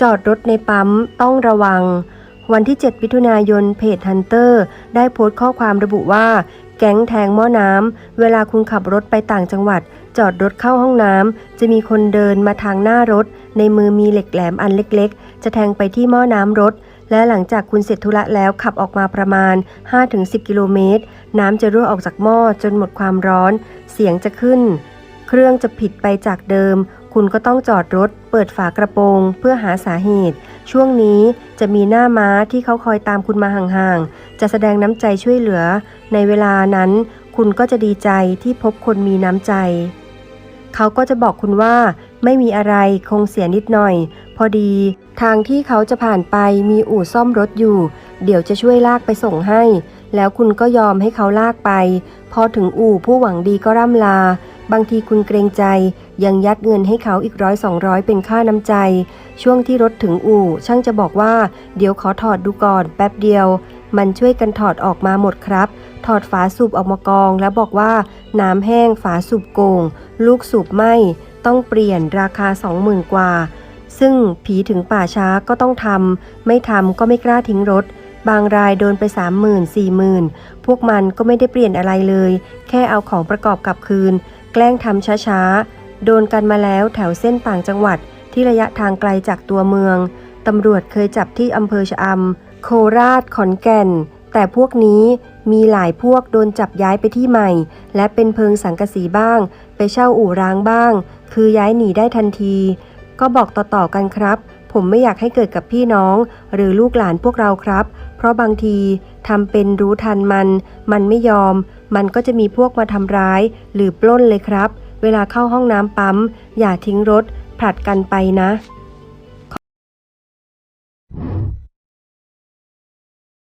จอดรถในปั๊มต้องระวัง วันที่ 7 มิถุนายนเพจฮันเตอร์ได้โพสต์ข้อความระบุว่า แก๊งแทงหม้อน้ำ เวลาคุณขับรถไปต่างจังหวัด จอดรถเข้าห้องน้ำ จะมีคนเดินมาทางหน้ารถ ในมือมีเหล็กแหลมอันเล็กๆ จะแทงไปที่หม้อน้ำรถ และหลังจากคุณเสร็จธุระแล้วขับออกมาประมาณ 5-10 กิโลเมตร น้ำจะรั่วออกจากหม้อจนหมดความร้อน เสียงจะขึ้น เครื่องจะผิดไปจากเดิม คุณก็ต้องจอดรถ เปิดฝากระโปรง เพื่อหาสาเหตุ ช่วงนี้จะมีหน้าม้าที่เขาคอยตามคุณมาห่างๆ จะแสดงน้ำใจช่วยเหลือ ในเวลานั้น คุณก็จะดีใจที่พบคนมีน้ำใจ เขาก็จะบอกคุณว่าไม่มีอะไรคงเสียนิดหน่อย พอดี ทางที่เขาจะผ่านไปมีอู่ซ่อมรถอยู่ เดี๋ยวจะช่วยลากไปส่งให้ แล้วคุณก็ยอมให้เขาลากไป พอถึงอู่ผู้หวังดีก็ร่ำลา บางทีคุณเกรงใจยังยัดเงินให้เขาอีกร้อยสองร้อยเป็นค่าน้ำใจ ช่วงที่รถถึงอู่ ช่างจะบอกว่า เดี๋ยวขอถอดดูก่อนแป๊บเดียว มันช่วยกันถอดออกมาหมดครับ ถอดฝาสูบออกมากอง แล้วบอกว่า น้ำแห้งฝาสูบโกง ลูกสูบไหมต้องเปลี่ยนราคา20,000กว่า ซึ่งผีถึงป่าช้าก็ต้องทำไม่ทำก็ไม่กล้าทิ้งรถบางรายโดนไป30,000 40,000พวกมันก็ไม่ได้เปลี่ยนอะไรเลย แค่เอาของประกอบกลับคืน แกล้งทำช้าๆ โดนกันมาแล้วแถวเส้นต่างจังหวัดที่ระยะทางไกลจากตัวเมือง ตำรวจเคยจับที่อำเภอชะอำโคราชขอนแก่น แต่พวกนี้มีหลายพวกโดนจับย้ายไปที่ใหม่ และเป็นเพิงสังกสีบ้าง ไปเช่าอู่ร้างบ้าง คือย้ายหนีได้ทันที ก็บอกต่อๆกันครับ ผมไม่อยากให้เกิดกับพี่น้อง หรือลูกหลานพวกเราครับ เพราะบางทีทำเป็นรู้ทันมัน มันไม่ยอม มันก็จะมีพวกมาทำร้าย หรือปล้นเลยครับ เวลาเข้าห้องน้ำปั๊ม อย่าทิ้งรถผลัดกันไปนะ